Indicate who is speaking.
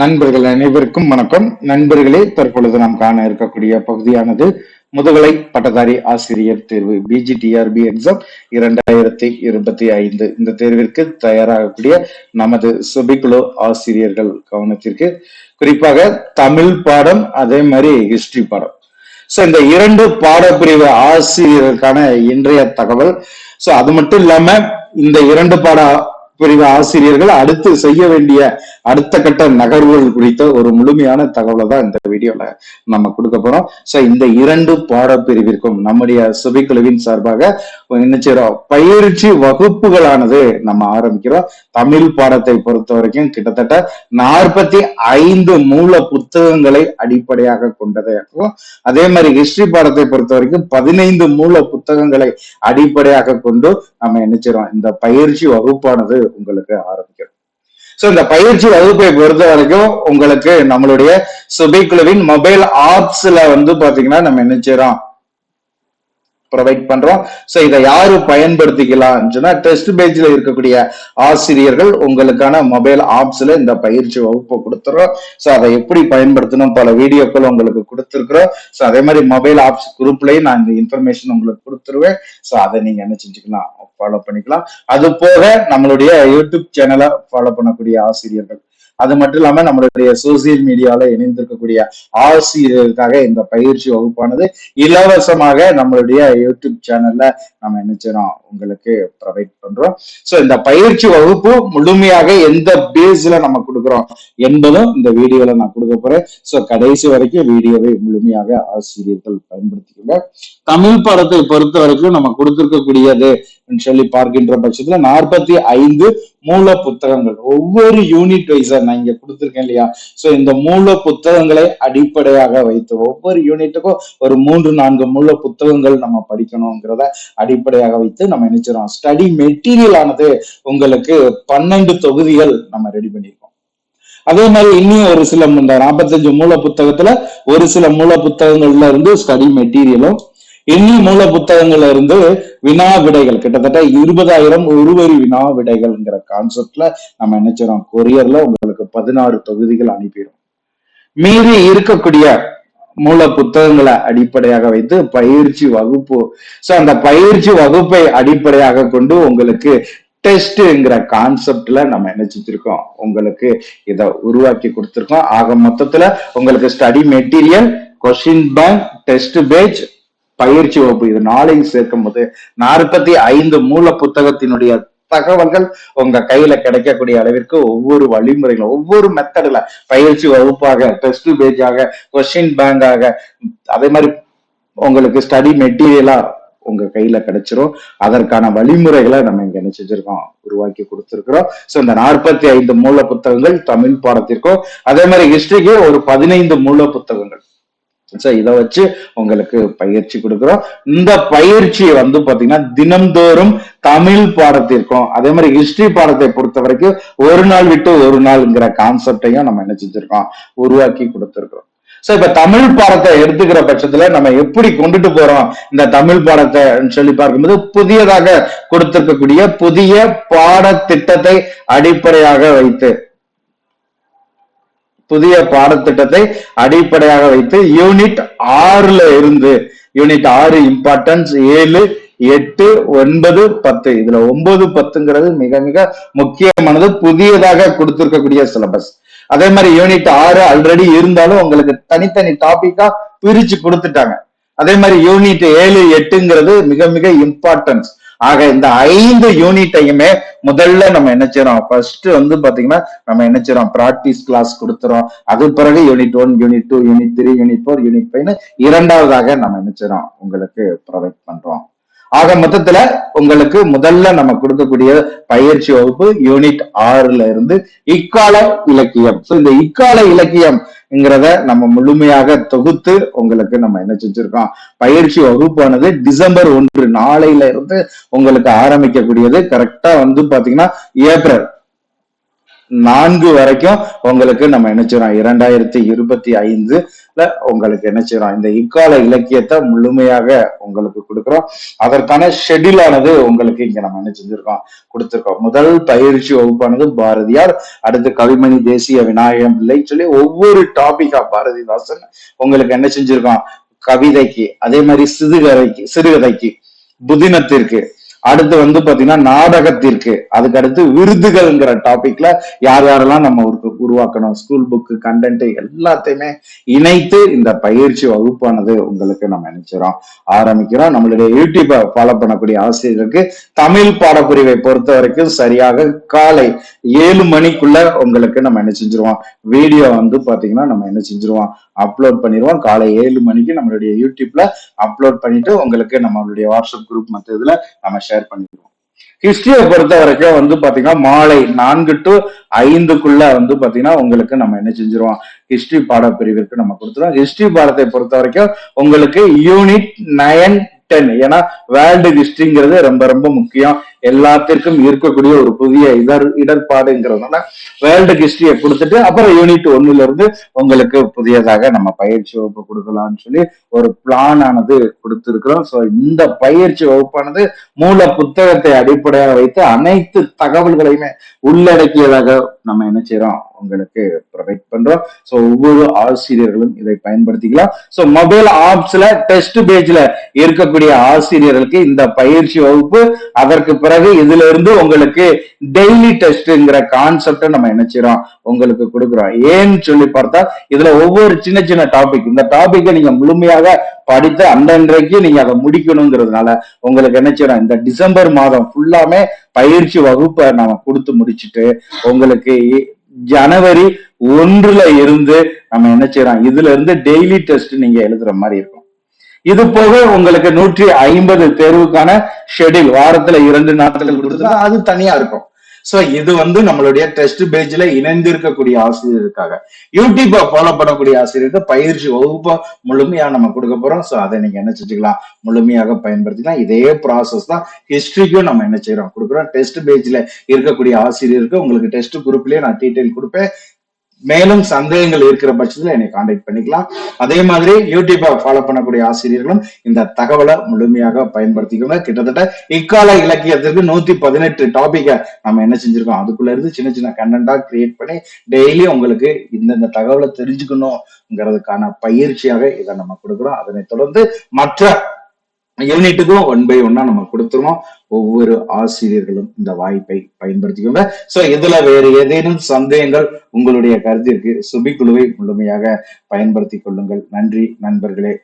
Speaker 1: நண்பர்கள் அனைவருக்கும் வணக்கம். நண்பர்களே தற்பொழுது நாம் காண இருக்கக்கூடிய பகுதியானது முதுகலை பட்டதாரி ஆசிரியர் தேர்வு பிஜிடிஆர்பி எக்ஸாம் இரண்டாயிரத்தி இருபத்தி ஐந்து. இந்த தேர்விற்கு தயாராகக்கூடிய நமது சுபிக்குழு ஆசிரியர்கள் கவனத்திற்கு குறிப்பாக தமிழ் பாடம் அதே மாதிரி ஹிஸ்டரி பாடம். சோ இந்த இரண்டு பாடப்பிரிவு ஆசிரியர்களுக்கான இன்றைய தகவல். சோ அது மட்டும் இல்லாம இந்த இரண்டு பாட பிரிவு ஆசிரியர்கள் அடுத்து செய்ய வேண்டிய அடுத்த கட்ட நகர்வுகள் குறித்த ஒரு முழுமையான தகவலை தான் இந்த வீடியோல நம்ம கொடுக்க போறோம். சோ இந்த இரண்டு பாடப்பிரிவிற்கும் நம்முடைய சுபிக்குழுவின் சார்பாக என்ன செய்யறோம் பயிற்சி வகுப்புகளானது நம்ம ஆரம்பிக்கிறோம். தமிழ் பாடத்தை பொறுத்த வரைக்கும் கிட்டத்தட்ட நாற்பத்தி ஐந்து மூல புத்தகங்களை அடிப்படையாக கொண்டது. அதே மாதிரி ஹிஸ்டரி பாடத்தை பொறுத்த வரைக்கும் பதினைந்து மூல புத்தகங்களை அடிப்படையாக கொண்டு நம்ம என்ன செய்யறோம் இந்த பயிற்சி வகுப்பானது உங்களுக்கு ஆரம்பிக்கிறோம். சோ இந்த பயிற்சி வகுப்பை பொறுத்த வரைக்கும் உங்களுக்கு நம்மளுடைய சுபைக்குழுவின் மொபைல் ஆப்ஸ்ல வந்து பாத்தீங்கன்னா நம்ம என்ன செய்றோம்? ப்ரொவைட் பண்றோம். ஸோ இதை யாரு பயன்படுத்திக்கலாம் சொன்னா டெஸ்ட் பேஜ்ல இருக்கக்கூடிய ஆசிரியர்கள் உங்களுக்கான மொபைல் ஆப்ஸ்ல இந்த பயிற்சி வகுப்பை கொடுத்துறோம். ஸோ அதை எப்படி பயன்படுத்தணும்? பல வீடியோக்கள் உங்களுக்கு கொடுத்துருக்குறோம். ஸோ அதே மாதிரி மொபைல் ஆப்ஸ் குரூப்லயும் நான் இந்த இன்ஃபர்மேஷன் உங்களுக்கு கொடுத்துருவேன். ஸோ அதை நீங்க என்ன செஞ்சுக்கலாம்? ஃபாலோ பண்ணிக்கலாம். அது போக நம்மளுடைய யூடியூப் சேனலை ஃபாலோ பண்ணக்கூடிய ஆசிரியர்கள். அது மட்டும் இல்லாம நம்மளுடைய சோசியல் மீடியால இணைந்திருக்கக்கூடிய ஆசிரியர்களுக்காக இந்த பயிற்சி வகுப்பானது இலவசமாக நம்மளுடைய யூடியூப் சேனல்ல நம்ம என்ன உங்களுக்கு ப்ரொவைட் பண்றோம். சோ இந்த பயிற்சி வகுப்பு முழுமையாக எந்த பேஸ்ல நம்ம கொடுக்குறோம் என்பதும் இந்த வீடியோல நான் கொடுக்க போறேன். சோ கடைசி வரைக்கும் வீடியோவை முழுமையாக ஆசிரியர்கள் பயன்படுத்திக்கோங்க. தமிழ் படத்தை பொறுத்த வரைக்கும் நம்ம கொடுத்திருக்கக்கூடியது சொல்லி பார்க்கின்ற பட்சத்துல நாற்பத்தி ஐந்து மூல புத்தகங்கள் ஒவ்வொரு யூனிட் வைஸா நான் இங்க கொடுத்துருக்கேன் இல்லையா? சோ இந்த மூல புத்தகங்களை அடிப்படையாக வைத்து ஒவ்வொரு யூனிட்டுக்கும் ஒரு மூன்று நான்கு மூல புத்தகங்கள் நம்ம படிக்கணுங்கிறத அடிப்படையாக வைத்து நம்ம நினைச்சிடும் ஸ்டடி மெட்டீரியல் ஆனது உங்களுக்கு பன்னெண்டு தொகுதிகள் நம்ம ரெடி பண்ணியிருக்கோம். அதே மாதிரி இன்னும் ஒரு சில இந்த நாற்பத்தஞ்சு மூல புத்தகத்துல ஒரு சில மூல புத்தகங்கள்ல இருந்து ஸ்டடி மெட்டீரியலும் இன்னும் மூல புத்தகங்கள்ல இருந்து வினா விடைகள் கிட்டத்தட்ட இருபதாயிரம் ஒருவரி வினா விடைகள்ங்கிற கான்செப்ட்ல நம்ம நினைச்சிடோம் கொரியர்ல உங்களுக்கு பதினாறு தொகுதிகள் அனுப்பிடும் மீறி இருக்கக்கூடிய மூல புத்தகங்களை அடிப்படையாக வைத்து பயிற்சி வகுப்பு. சோ அந்த பயிற்சி வகுப்பை அடிப்படையாக கொண்டு உங்களுக்கு டெஸ்ட்ங்கிற கான்செப்ட்ல நம்ம என்ன செஞ்சிருக்கோம்? உங்களுக்கு இதை உருவாக்கி கொடுத்துருக்கோம். ஆக மொத்தத்துல உங்களுக்கு study material question bank test page பயிற்சி வகுப்பு இது நாளையும் சேர்க்கும் போது நாற்பத்தி ஐந்து மூல புத்தகத்தினுடைய தகவல்கள் உங்க கையில கிடைக்கக்கூடிய அளவிற்கு ஒவ்வொரு வழிமுறைகளும் ஒவ்வொரு மெத்தட்ல பயிற்சி வகுப்பாக டெஸ்ட் பேஜாக கொஸ்டின் பேங்காக அதே மாதிரி உங்களுக்கு ஸ்டடி மெட்டீரியலா உங்க கையில கிடைச்சிரும். அதற்கான வழிமுறைகளை நம்ம இங்க என்ன செஞ்சிருக்கோம் உருவாக்கி கொடுத்துருக்கிறோம். சோ இந்த நாற்பத்தி ஐந்து மூல புத்தகங்கள் தமிழ் பாடத்திற்கும் அதே மாதிரி ஹிஸ்டரிக்கு ஒரு பதினைந்து மூல புத்தகங்கள் சோ இதை வச்சு உங்களுக்கு பயிற்சி கொடுக்குறோம். இந்த பயிற்சியை வந்து பாத்தீங்கன்னா தினம்தோறும் தமிழ் பாடத்திற்கும் அதே மாதிரி ஹிஸ்டரி பாடத்தை பொறுத்த வரைக்கும் ஒரு நாள் விட்டு ஒரு நாள்ங்கிற கான்செப்டையும் நம்ம என்ன செஞ்சிருக்கோம் உருவாக்கி கொடுத்துருக்கோம் சோ இப்ப தமிழ் பாடத்தை எடுத்துக்கிற பட்சத்துல நம்ம எப்படி கொண்டுட்டு போறோம்? இந்த தமிழ் பாடத்தை சொல்லி பார்க்கும்போது புதியதாக கொடுத்திருக்கக்கூடிய புதிய பாடத்திட்டத்தை அடிப்படையாக வைத்து புதிய பாடத்திட்டத்தை அடிப்படையாக வைத்து யூனிட் ஆறுல இருந்து யூனிட் ஆறு இம்பார்ட்டன்ஸ் ஏழு எட்டு ஒன்பது பத்து. இதுல ஒன்பது பத்துங்கிறது மிக மிக முக்கியமானது. புதியதாக கொடுத்திருக்கக்கூடிய சிலபஸ் அதே மாதிரி யூனிட் ஆறு ஆல்ரெடி இருந்தாலும் உங்களுக்கு தனித்தனி டாபிக்கா பிரிச்சு கொடுத்துட்டாங்க. அதே மாதிரி யூனிட் ஏழு எட்டுங்கிறது மிக மிக இம்பார்ட்டன்ஸ் ஆக இந்த ஐந்து யூனிட்டையுமே முதல்ல நம்ம என்ன செய்யறோம்? ஃபர்ஸ்ட் வந்து பாத்தீங்கன்னா நம்ம என்ன செய்யறோம்? ப்ராக்டிஸ் கிளாஸ் கொடுத்துறோம். அது பிறகு unit one unit two unit three unit four unit ஃபைவ்னு இரண்டாவதாக நம்ம என்ன செய்யறோம்? உங்களுக்கு ப்ரொவைட் பண்றோம். ஆக மொத்தத்துல உங்களுக்கு முதல்ல நம்ம கொடுக்கக்கூடிய பயிற்சி வகுப்பு யூனிட் ஆறுல இருந்து இக்கால இலக்கியம். சோ இந்த இக்கால இலக்கியம்ங்கிறத நம்ம முழுமையாக தொகுத்து உங்களுக்கு நம்ம என்ன செஞ்சிருக்கோம்? பயிற்சி வகுப்பானது டிசம்பர் ஒன்று நாளையில இருந்து உங்களுக்கு ஆரம்பிக்கக்கூடியது. கரெக்டா வந்து பாத்தீங்கன்னா ஏப்ரல் நான்கு வரைக்கும் உங்களுக்கு நம்ம என்ன இரண்டாயிரத்தி இருபத்தி ஐந்துல உங்களுக்கு என்ன இந்த இக்கால இலக்கியத்தை முழுமையாக உங்களுக்கு கொடுக்குறோம். அதற்கான ஷெட்யூல் ஆனது உங்களுக்கு இங்க நம்ம என்ன செஞ்சிருக்கோம்? முதல் பயிற்சி வகுப்பானது பாரதியார் அடுத்து கவிமணி தேசிய விநாயகம் பிள்ளை சொல்லி ஒவ்வொரு டாபிக்கா பாரதிதாசன் உங்களுக்கு என்ன செஞ்சிருக்கோம் கவிதைக்கு அதே மாதிரி சிறுகதைக்கு சிறுகதைக்கு புதினத்திற்கு அடுத்து வந்து பாத்தீங்கன்னா நாடகத்திற்கு. அதுக்கு அடுத்து விருதுகள்ங்கிற டாபிக்ல யார் யாரெல்லாம் நம்ம ஒரு உருவாக்கணும்? ஸ்கூல் புக்கு கண்டென்ட் எல்லாத்தையுமே இணைத்து இந்த பயிற்சி வகுப்பானது உங்களுக்கு நம்ம நினைச்சிரோம் ஆரம்பிக்கிறோம். நம்மளுடைய யூடியூப்பை ஃபாலோ பண்ணக்கூடிய ஆசிரியருக்கு தமிழ் பாடப்பிரிவை பொறுத்த வரைக்கும் சரியாக காலை ஏழு மணிக்குள்ள உங்களுக்கு நம்ம என்ன செஞ்சிருவோம் வீடியோ வந்து பாத்தீங்கன்னா நம்ம என்ன செஞ்சிருவோம் அப்லோட் பண்ணிடுவோம் காலை ஏழு மணிக்கு நம்மளுடைய யூடியூப்ல அப்லோட் பண்ணிட்டு உங்களுக்கு நம்மளுடைய வாட்ஸ்அப் குரூப் மற்ற இதுல நம்ம ஷேர் பண்ணிடுவோம் ஹிஸ்டரியை பொறுத்த வரைக்கும் வந்து பாத்தீங்கன்னா மாலை நான்கு டு ஐந்துக்குள்ள வந்து பாத்தீங்கன்னா உங்களுக்கு நம்ம என்ன செஞ்சிருவோம்? ஹிஸ்டரி பாடப்பிரிவிற்கு நம்ம கொடுத்துருவோம். ஹிஸ்டரி பாடத்தை பொறுத்த வரைக்கும் உங்களுக்கு யூனிட் நயன் டென் ஏன்னா வேர்ல்டு ஹிஸ்டரிங்கிறது ரொம்ப ரொம்ப முக்கியம். எல்லாத்திற்கும் இருக்கக்கூடிய ஒரு புதிய இடர் இடர்பாடுங்கிறதுனால வேர்ல்டு ஹிஸ்டரியை கொடுத்துட்டு அப்புறம் யூனிட் ஒன்னுல இருந்து உங்களுக்கு புதியதாக நம்ம பயிற்சி வகுப்பு கொடுக்கலாம்னு சொல்லி ஒரு பிளான் ஆனது கொடுத்துருக்கிறோம். ஸோ இந்த பயிற்சி வகுப்பானது மூல புத்தகத்தை அடிப்படையாக வைத்து அனைத்து தகவல்களையுமே உள்ளடக்கியதாக நம்ம என்ன செய்யறோம் உங்களுக்கு ப்ரொவைட் பண்றோம். ஸோ ஒவ்வொரு ஆசிரியர்களும் இதை பயன்படுத்திக்கலாம். ஸோ மொபைல் ஆப்ஸ்ல டெஸ்ட் பேஜ்ல இருக்கக்கூடிய ஆசிரியர்களுக்கு இந்த பயிற்சி வகுப்பு அதற்கு பிறகு இதுல இருந்து உங்களுக்கு டெய்லி டெஸ்ட்ங்கிற கான்செப்டை நம்ம என்ன செய்யறோம்? உங்களுக்கு கொடுக்குறோம். ஏன்னு சொல்லி பார்த்தா இதுல ஒவ்வொரு சின்ன சின்ன டாபிக் இந்த டாபிக்கை நீங்க முழுமையாக படித்து அன்றன்றைக்கு நீங்க அதை முடிக்கணுங்கிறதுனால உங்களுக்கு என்ன செய்யறோம்? இந்த டிசம்பர் மாதம் ஃபுல்லாமே பயிற்சி வகுப்பை நாம கொடுத்து முடிச்சுட்டு உங்களுக்கு ஜனவரி ஒன்றுல இருந்து நம்ம என்ன செய்யறோம்? இதுல இருந்து டெய்லி டெஸ்ட் நீங்க எழுதுற மாதிரி இருக்கும். இது போக உங்களுக்கு நூற்றி ஐம்பது தேர்வுக்கான ஷெட்யூல் வாரத்துல இரண்டு நாட்கள் கொடுத்தா அது தனியா இருக்கும். சோ இது வந்து நம்மளுடைய டெஸ்ட் பேஜ்ல இணைந்திருக்கக்கூடிய ஆசிரியருக்காக. யூடியூப்பை ஃபாலோ பண்ணக்கூடிய ஆசிரியருக்கு பயிற்சி வகுப்பை முழுமையா நம்ம கொடுக்க போறோம். சோ அதை நீங்க என்ன செஞ்சுக்கலாம் முழுமையாக பயன்படுத்திக்கலாம். இதே ப்ராசஸ் தான் ஹிஸ்டரிக்கும் நம்ம என்ன செய்யறோம் கொடுக்குறோம். டெஸ்ட் பேஜ்ல இருக்கக்கூடிய ஆசிரியருக்கு உங்களுக்கு டெஸ்ட் குரூப்லயே நான் டீட்டெயில் கொடுப்பேன். மேலும் சந்தேகங்கள் இருக்கிற பட்சத்தில் என்னை காண்டாக்ட் பண்ணிக்கலாம். அதே மாதிரி யூடியூப்பை ஃபாலோ பண்ணக்கூடிய ஆசிரியர்களும் இந்த தகவலை முழுமையாக பயன்படுத்திக்கோங்க. கிட்டத்தட்ட இக்கால இலக்கியத்திற்கு நூத்தி பதினெட்டு டாபிக்கை நம்ம என்ன செஞ்சிருக்கோம்? அதுக்குள்ள இருந்து சின்ன சின்ன கண்டென்ட்டா கிரியேட் பண்ணி டெய்லி உங்களுக்கு இந்தந்த தகவலை தெரிஞ்சுக்கணுங்கிறதுக்கான பயிற்சியாக இதை நம்ம கொடுக்குறோம். அதனை தொடர்ந்து மற்ற யூனிட்டுக்கும் ஒன் பை ஒன்னா நம்ம கொடுத்துருவோம். ஒவ்வொரு ஆசிரியர்களும் இந்த வாய்ப்பை பயன்படுத்திக்கோங்க. சோ இதுல வேறு ஏதேனும் சந்தேகங்கள் உங்களுடைய கருத்திற்கு சுபி குழுவை முழுமையாக பயன்படுத்திக் கொள்ளுங்கள். நன்றி நண்பர்களே.